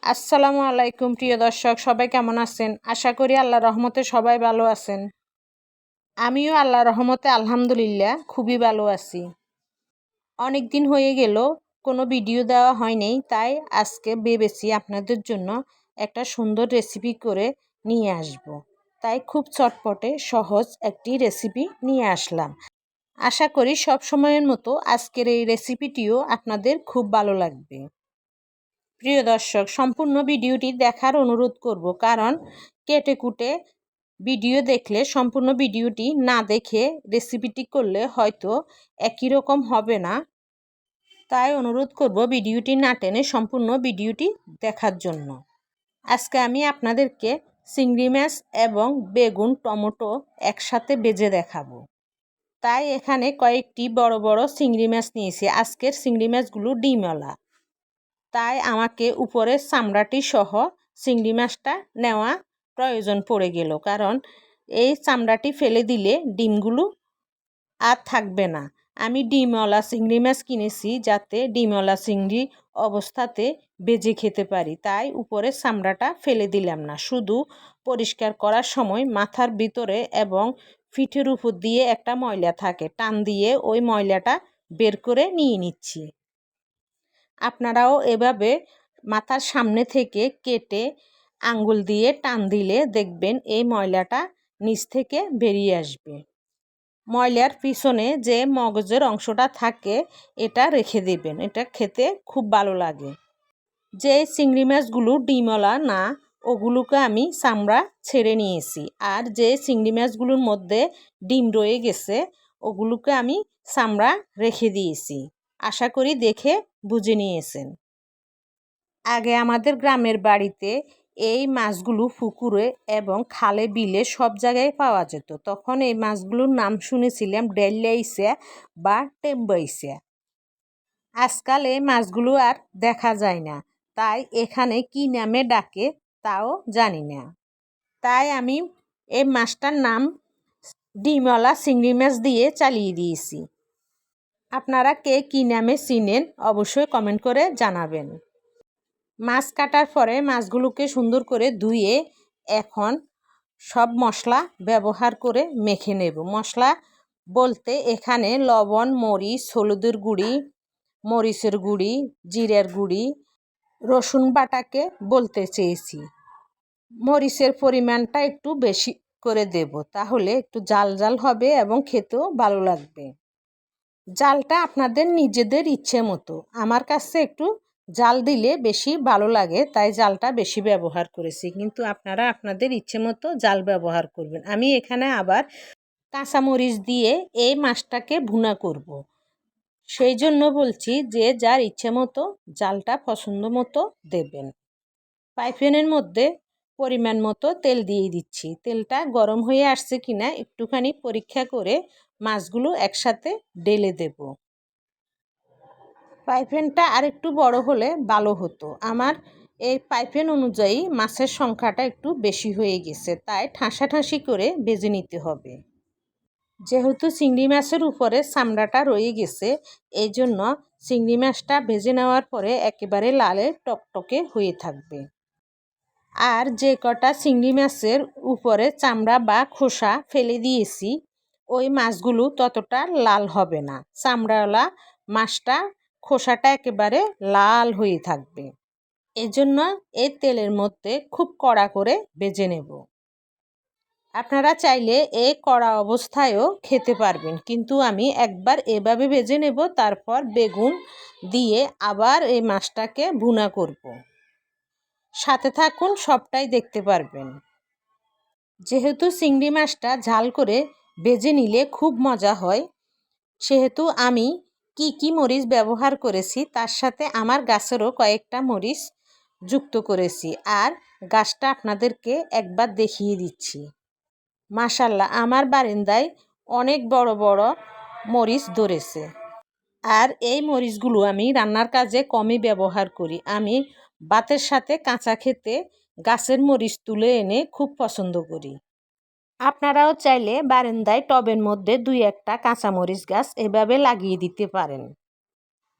আসসালামু আলাইকুম, প্রিয় দর্শক, সবাই কেমন আছেন? আশা করি আল্লাহ রহমতে সবাই ভালো আছেন। আমিও আল্লাহ রহমতে, আলহামদুলিল্লাহ, খুবই ভালো আছি। অনেক দিন হয়ে গেল, কোনো ভিডিও দেওয়া হয়নি তাই আজকে ভেবেছি আপনাদের জন্য একটা সুন্দর রেসিপি করে নিয়ে আসব। তাই খুব চটপটে, সহজ একটি রেসিপি নিয়ে আসলাম। আশা করি সব সময়ের মতো আজকের এই রেসিপিটিও আপনাদের খুব ভালো লাগবে। প্রিয় দর্শক, সম্পূর্ণ ভিডিওটি দেখার অনুরোধ করব। কারণ কেটে কুটে ভিডিও দেখলে, সম্পূর্ণ ভিডিওটি না দেখে রেসিপিটি করলে হয়তো একই রকম হবে না। তাই অনুরোধ করব ভিডিওটি না টেনে সম্পূর্ণ ভিডিওটি দেখার জন্য। আজকে আমি আপনাদেরকে চিংড়ি মাছ এবং বেগুন, টমেটো একসাথে বেজে দেখাবো। তাই এখানে কয়েকটি বড় বড় চিংড়ি মাছ নিয়েছি। আজকের চিংড়ি মাছগুলো ডিমওয়ালা। তাই আমাকে উপরের চামড়াটি সহ চিংড়ি মাছটা নেওয়া প্রয়োজন পড়ে গেল। কারণ এই চামড়াটি ফেলে দিলে ডিমগুলো আর থাকবে না। আমি ডিমওয়ালা চিংড়ি মাছ কিনেছি যাতে ডিমওয়ালা চিংড়ি অবস্থাতে বেজে খেতে পারি। তাই উপরে চামড়াটা ফেলে দিলাম না। শুধু পরিষ্কার করার সময় মাথার ভিতরে এবং ফিঠের উপর দিয়ে একটা ময়লা থাকে। টান দিয়ে ওই ময়লাটা বের করে নিয়ে নিচ্ছি। আপনারাও এভাবে মাথার সামনে থেকে কেটে আঙ্গুল দিয়ে টান দিলে দেখবেন এই ময়লাটা নিচ থেকে বেরিয়ে আসবে। ময়লার পিছনে যে মগজের অংশটা থাকে, এটা রেখে দেবেন। এটা খেতে খুব ভালো লাগে। যে চিংড়ি মাছগুলো ডিমলা না, ওগুলোকে আমি চামড়া ছেড়ে নিয়েছি। আর যে চিংড়ি মাছগুলোর মধ্যে ডিম রয়ে গেছে, ওগুলোকে আমি চামড়া রেখে দিয়েছি। আশা করি দেখে বুঝে নিয়েছেন। আগে আমাদের গ্রামের বাড়িতে এই মাছগুলো পুকুরে এবং খালে, বিলে সব জায়গায় পাওয়া যেত। তখন এই মাছগুলোর নাম শুনেছিলাম ডেল্লাইসা বা টেম্বাইসা আজকাল এই মাছগুলো আর দেখা যায় না। তাই এখানে কি নামে ডাকে তাও জানি না। তাই আমি এই মাছটার নাম ডিমওয়ালা চিংড়ি মাছ দিয়ে চালিয়ে দিয়েছি। আপনারা কে কী নামে চিনেন অবশ্যই কমেন্ট করে জানাবেন। মাছ কাটার পরে মাছগুলোকে সুন্দর করে ধুয়ে এখন সব মশলা ব্যবহার করে মেখে নেব। মশলা বলতে এখানে লবণ, মরিচ, হলুদের গুঁড়ি, মরিচের গুঁড়ি, জিরের গুঁড়ি, রসুন বাটাকে বলতে চেয়েছি। মরিচের পরিমাণটা একটু বেশি করে দেব, তাহলে একটু জাল জাল হবে এবং খেতেও ভালো লাগবে। জালটা আপনাদের নিজেদের ইচ্ছে মতো। আমার কাছে একটু জাল দিলে বেশি ভালো লাগে, তাই জালটা বেশি ব্যবহার করেছি। কিন্তু আপনারা আপনাদের ইচ্ছে মতো জাল ব্যবহার করবেন। আমি এখানে আবার কাঁচামরিচ দিয়ে এই মাছটাকে ভুনা করব। সেই জন্য বলছি যে যার ইচ্ছে মতো জালটা পছন্দ মতো দেবেন। পাইপেনের মধ্যে পরিমাণ মতো তেল দিয়ে দিচ্ছি। তেলটা গরম হয়ে আসছে কিনা একটুখানি পরীক্ষা করে মাছগুলো একসাথে ডেলে দেব। পাইপেনটা আর একটু বড় হলে ভালো হতো। আমার এই পাইপেন অনুযায়ী মাছের সংখ্যাটা একটু বেশি হয়ে গেছে, তাই ঠাঁসাঠাঁসি করে বেজে নিতে হবে। যেহেতু চিংড়ি মাছের উপরে চামড়াটা রয়ে গেছে, এই জন্য চিংড়ি মাছটা ভেজে নেওয়ার পরে একেবারে লালে টকটকে হয়ে থাকবে। আর যে কটা চিংড়ি মাছের উপরে চামড়া বা খোসা ফেলে দিয়েছি ওই মাছগুলো ততটা লাল হবে না। চামড়াওয়ালা মাছটা খোসাটা একেবারে লাল হয়ে থাকবে। এজন্য এই তেলের মধ্যে খুব কড়া করে বেজে নেব। আপনারা চাইলে এই কড়া অবস্থায়ও খেতে পারবেন, কিন্তু আমি একবার এভাবে ভেজে নেব, তারপর বেগুন দিয়ে আবার এই মাছটাকে ভুনা করব। সাথে থাকুন, সবটাই দেখতে পারবেন। যেহেতু চিংড়ি মাছটা ঝাল করে বেজে নিলে খুব মজা হয়। সেহেতু আমি কি কি মরিচ ব্যবহার করেছি, তার সাথে আমার গাছেরও কয়েকটা মরিচ যুক্ত করেছি। আর গাছটা আপনাদেরকে একবার দেখিয়ে দিচ্ছি। মাশাল্লাহ, আমার বারিন্দায় অনেক বড় বড় মরিচ ধরেছে। আর এই মরিচগুলো আমি রান্নার কাজে কমই ব্যবহার করি। আমি ভাতের সাথে কাঁচা খেতে গাছের মরিচ তুলে এনে খুব পছন্দ করি। আপনারাও চাইলে বারান্দায় টবের মধ্যে দুই একটা কাঁচামরিচ গাছ এভাবে লাগিয়ে দিতে পারেন।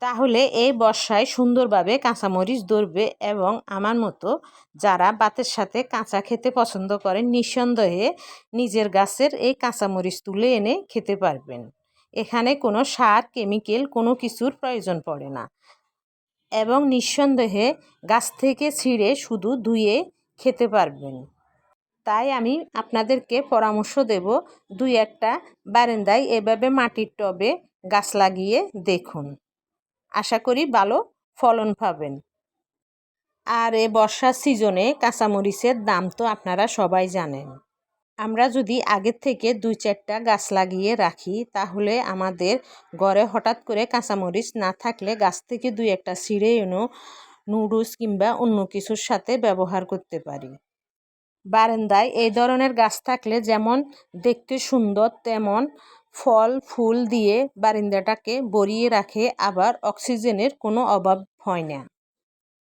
তাহলে এই বর্ষায় সুন্দরভাবে কাঁচামরিচ ধরবে এবং আমার মতো যারা বাতের সাথে কাঁচা খেতে পছন্দ করেন, নিঃসন্দেহে নিজের গাছের এই কাঁচামরিচ তুলে এনে খেতে পারবেন। এখানে কোনো সার, কেমিক্যাল কোনো কিছুর প্রয়োজন পড়ে না এবং নিঃসন্দেহে গাছ থেকে ছিঁড়ে শুধু ধুয়ে খেতে পারবেন। তাই আমি আপনাদেরকে পরামর্শ দেব দুই একটা বারান্দায় এভাবে মাটির টবে গাছ লাগিয়ে দেখুন। আশা করি ভালো ফলন পাবেন। আর এ বর্ষার সিজনে কাঁচামরিচের দাম তো আপনারা সবাই জানেন। আমরা যদি আগের থেকে দুই চারটা গাছ লাগিয়ে রাখি, তাহলে আমাদের ঘরে হঠাৎ করে কাঁচামরিচ না থাকলে গাছ থেকে দুই একটা ছিঁড়ে এনো নুডলস কিংবা অন্য কিছুর সাথে ব্যবহার করতে পারি। বারান্দায়। এই ধরনের গাছ থাকলে যেমন দেখতে সুন্দর, তেমন ফল, ফুল দিয়ে বারিন্দাটাকে ভরিয়ে রাখে, আবার অক্সিজেনের কোনো অভাব হয় না।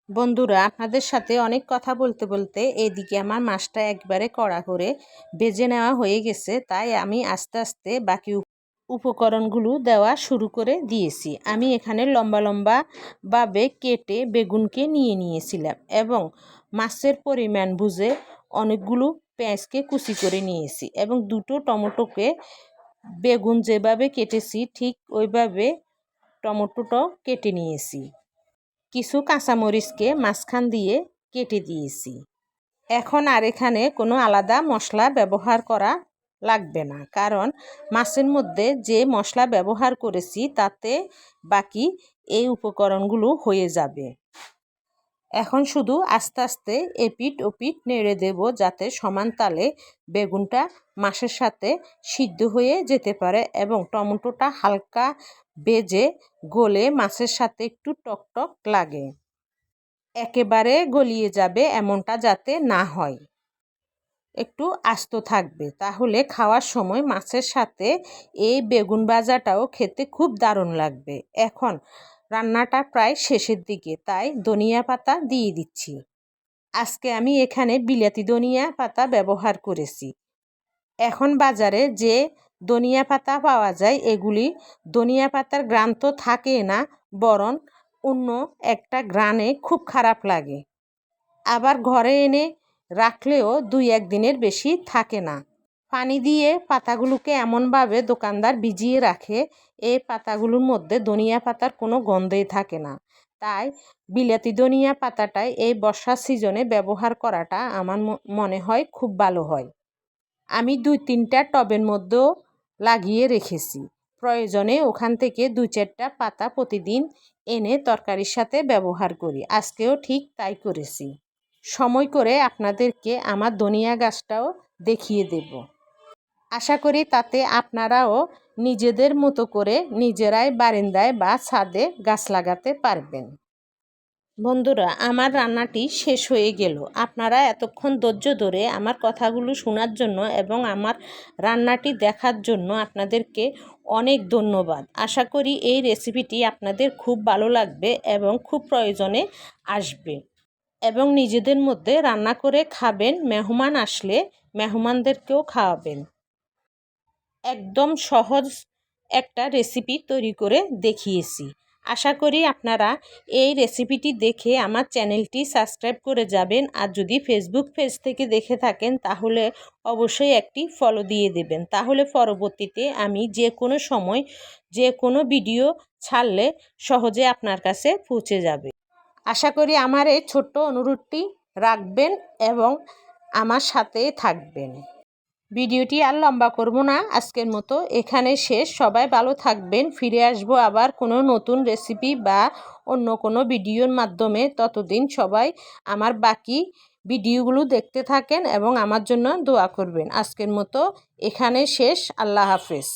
বন্ধুরা, আপনাদের সাথে অনেক কথা বলতে বলতে এদিকে আমার মাছটা একবারে কড়া করে বেজে নেওয়া হয়ে গেছে, তাই আমি আস্তে আস্তে বাকি উপকরণগুলো দেওয়া শুরু করে দিয়েছি। আমি এখানে লম্বা লম্বা ভাবে কেটে বেগুনকে নিয়ে নিয়েছিলাম এবং মাছের পরিমাণ বুঝে অনেকগুলো পেঁয়াজকে কুচি করে নিয়েছি এবং দুটো টমেটোকে বেগুন যেভাবে কেটেছি, ঠিক ওইভাবে টমেটোটাও কেটে নিয়েছি। কিছু কাঁচামরিচকে মাঝখান দিয়ে কেটে দিয়েছি। এখন আর এখানে কোনো আলাদা মশলা ব্যবহার করা লাগবে না, কারণ মাছের মধ্যে যে মশলা ব্যবহার করেছি তাতে বাকি এই উপকরণগুলো হয়ে যাবে। এখন শুধু আস্তে আস্তে এপিট ওপিট নেড়ে দেব যাতে সমান তালে বেগুনটা মাছের সাথে সিদ্ধ হয়ে যেতে পারে এবং টমেটোটা হালকা বেজে গলে মাছের সাথে একটু টকটক লাগে। একেবারে গলিয়ে যাবে এমনটা যাতে না হয়। একটু আস্ত থাকবে। তাহলে খাওয়ার সময় মাছের সাথে এই বেগুন ভাজাটাও খেতে খুব দারুণ লাগবে। এখন রান্নাটা প্রায় শেষের দিকে, তাই ধনিয়া পাতা দিয়ে দিচ্ছি। আজকে আমি এখানে বিলাতি ধনিয়া পাতা ব্যবহার করেছি। এখন বাজারে যে ধনিয়া পাতা পাওয়া যায়, এগুলি ধনিয়া পাতার গ্রান তো থাকে না, বরং অন্য একটা গ্রানে খুব খারাপ লাগে। আবার ঘরে এনে রাখলেও দুই একদিনের বেশি থাকে না। পানি দিয়ে পাতাগুলোকে এমনভাবে দোকানদার ভিজিয়ে রাখে এই পাতাগুলোর মধ্যে ধনিয়া পাতার কোনো গন্ধই থাকে না। তাই বিলাতি ধনিয়া পাতাটাই এই বর্ষার সিজনে ব্যবহার করাটা আমার মনে হয় খুব ভালো হয়। আমি দুই তিনটা টবের মধ্যেও লাগিয়ে রেখেছি। প্রয়োজনে ওখান থেকে দুই চারটা পাতা প্রতিদিন এনে তরকারির সাথে ব্যবহার করি। আজকেও ঠিক তাই করেছি। সময় করে আপনাদেরকে আমার ধনিয়া গাছটাও দেখিয়ে দেব। আশা করি তাতে আপনারাও নিজেদের মতো করে নিজেরাই বারিন্দায় বা ছাদে গাছ লাগাতে পারবেন। বন্ধুরা, আমার রান্নাটি শেষ হয়ে গেল। আপনারা এতক্ষণ ধৈর্য ধরে আমার কথাগুলো শোনার জন্য এবং আমার রান্নাটি দেখার জন্য আপনাদেরকে অনেক ধন্যবাদ। আশা করি এই রেসিপিটি আপনাদের খুব ভালো লাগবে এবং খুব প্রয়োজনে আসবে। এবং নিজেদের মধ্যে রান্না করে খাবেন, মেহমান আসলে মেহমানদেরকেও খাওয়াবেন। একদম সহজ একটা রেসিপি তৈরি করে দেখিয়েছি। আশা করি আপনারা এই রেসিপিটি দেখে আমার চ্যানেলটি সাবস্ক্রাইব করে যাবেন আর যদি ফেসবুক পেজ থেকে দেখে থাকেন তাহলে অবশ্যই একটি ফলো দিয়ে দেবেন। তাহলে পরবর্তীতে আমি যে কোনো সময় যে কোনো ভিডিও ছাড়লে সহজে আপনার কাছে পৌঁছে যাবে। আশা করি আমার এই ছোট্ট অনুরোধটি রাখবেন এবং আমার সাথে থাকবেন। ভিডিওটি আর লম্বা করব না, আজকের মতো এখানে শেষ। সবাই ভালো থাকবেন, ফিরে আসব আবার কোনো নতুন রেসিপি বা অন্য কোনো ভিডিওর মাধ্যমে। ততদিন সবাই আমার বাকি ভিডিওগুলো দেখতে থাকেন এবং আমার জন্য দোয়া করবেন। আজকের মতো এখানে শেষ। আল্লাহ হাফেজ।